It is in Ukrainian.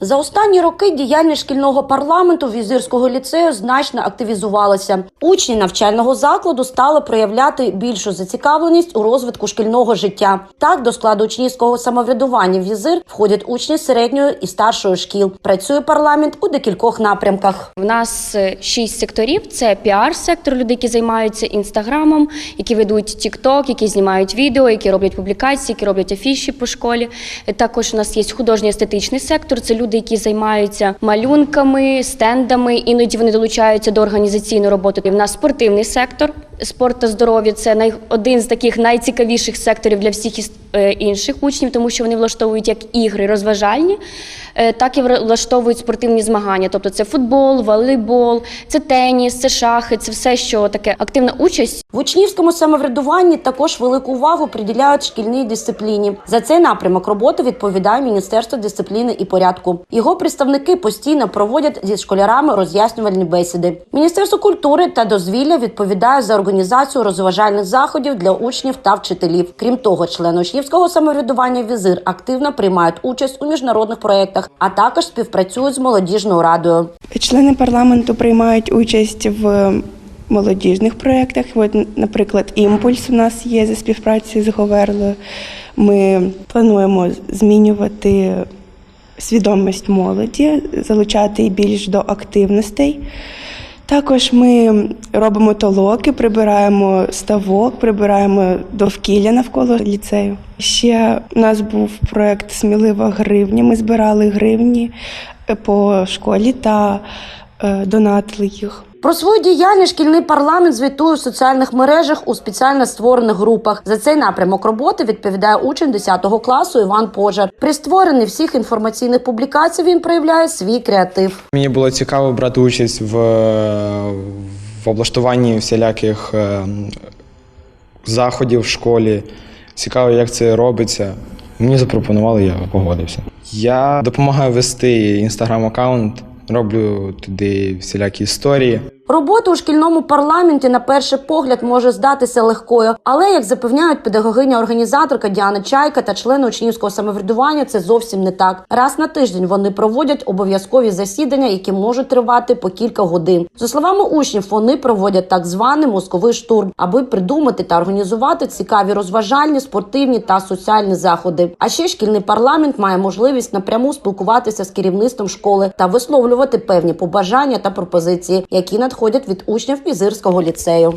За останні роки діяльність шкільного парламенту візирського ліцею значно активізувалася. Учні навчального закладу стали проявляти більшу зацікавленість у розвитку шкільного життя. Так, до складу учнівського самоврядування візир входять учні середньої і старшої шкіл. Працює парламент у декількох напрямках. У нас е, шість секторів: це піар-сектор, люди, які займаються інстаграмом, які ведуть TikTok, які знімають відео, які роблять публікації, які роблять афіші по школі. Е, Також у нас є художній естетичний сектор. Це люди, які займаються малюнками, стендами. Іноді вони долучаються до організаційної роботи. І в нас спортивний сектор. Спорт та здоров'я це най... один з таких найцікавіших секторів для всіх е, інших учнів, тому що вони влаштовують як ігри розважальні, е, так і влаштовують спортивні змагання. Тобто це футбол, волейбол, це теніс, це шахи, це все, що таке активна участь. В учнівському самоврядуванні також велику увагу приділяють шкільній дисципліні. За цей напрямок роботи відповідає Міністерство дисципліни і порядку. Його представники постійно проводять зі школярами роз'яснювальні бесіди. Міністерство культури та дозвілля відповідає за організацію розважальних заходів для учнів та вчителів. Крім того, члени учнівського самоврядування візир активно приймають участь у міжнародних проєктах, а також співпрацюють з молодіжною радою. Члени парламенту приймають участь в молодіжних проєктах. От, наприклад, імпульс у нас є за співпрацею з Говерлою. Ми плануємо змінювати свідомість молоді, залучати більш до активностей. Також ми робимо толоки, прибираємо ставок, прибираємо довкілля навколо ліцею. Ще у нас був проект Смілива гривня. Ми збирали гривні е, по школі та е, донатили їх. Про свою діяльність шкільний парламент звітує в соціальних мережах у спеціально створених групах. За цей напрямок роботи відповідає учень 10 класу Іван Пожар. При створенні всіх інформаційних публікацій він проявляє свій креатив. Мені було цікаво брати участь в, в облаштуванні всіляких е, заходів в школі. Цікаво, як це робиться. Мені запропонували, я погодився. Я допомагаю вести інстаграм-аккаунт, роблю туди всілякі історії. Робота у шкільному парламенті на перший погляд може здатися легкою, але як запевняють педагогиня-організаторка Діана Чайка та члени учнівського самоврядування, це зовсім не так. Раз на тиждень вони проводять обов'язкові засідання, які можуть тривати по кілька годин. За словами учнів, вони проводять так званий мозковий штурм, аби придумати та організувати цікаві розважальні, спортивні та соціальні заходи. А ще шкільний парламент має можливість напряму спілкуватися з керівництвом школи та висловлювати певні побажання та пропозиції, які надходять від учнів Пізирського ліцею.